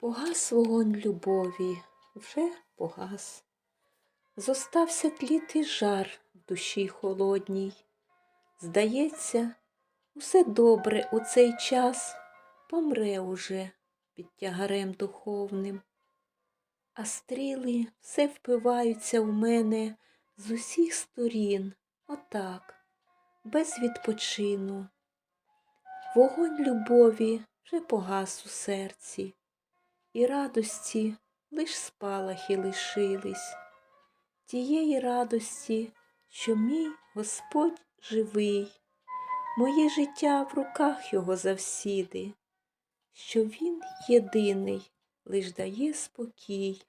Погас вогонь любові, вже погас. Зостався тліти жар в душі холодній. Здається, усе добре у цей час помре уже під тягарем духовним. А стріли все впиваються в мене з усіх сторін, отак, без відпочину. Вогонь любові вже погас у серці, і радості лиш спалахи лишились, тієї радості, що мій Господь живий, моє життя в руках його завсіди, що він єдиний лиш дає спокій,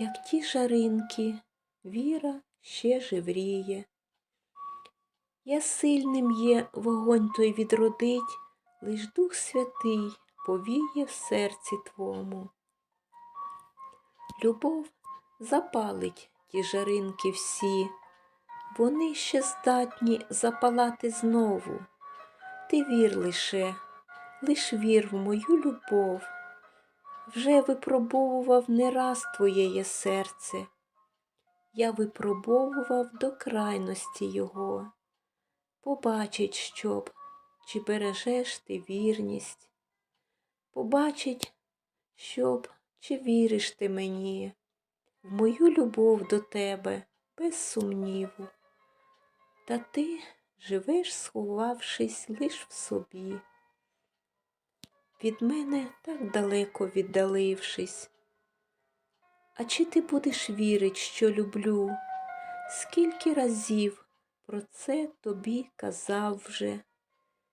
як ті жаринки, віра ще живріє. Я сильним є, вогонь той відродить, лиш Дух Святий повіє в серці твому. Любов запалить ті жаринки всі, вони ще здатні запалати знову. Ти вір лише, лиш вір в мою любов. Вже випробовував не раз твоєє серце. Я випробовував до крайності його. Побачить, щоб, чи бережеш ти вірність. Побачить, щоб, чи віриш ти мені, в мою любов до тебе без сумніву. Та ти живеш, сховавшись лиш в собі. Від мене так далеко віддалившись. А чи ти будеш вірить, що люблю? Скільки разів про це тобі казав вже,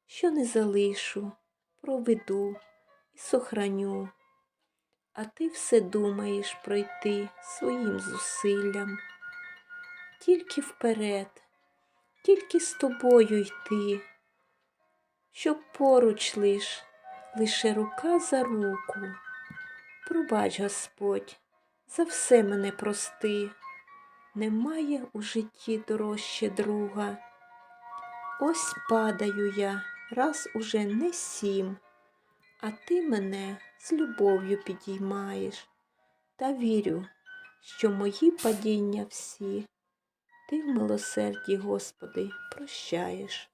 що не залишу, проведу сохраню, а ти все думаєш пройти своїм зусиллям. Тільки вперед, тільки з тобою йти, щоб поруч лиш, лише рука за руку. Пробач, Господь, за все мене прости немає у житті дорожче друга. Ось падаю я, раз уже не сім, а ти мене з любов'ю підіймаєш, та вірю, що мої падіння всі ти в милосерді, Господи, прощаєш.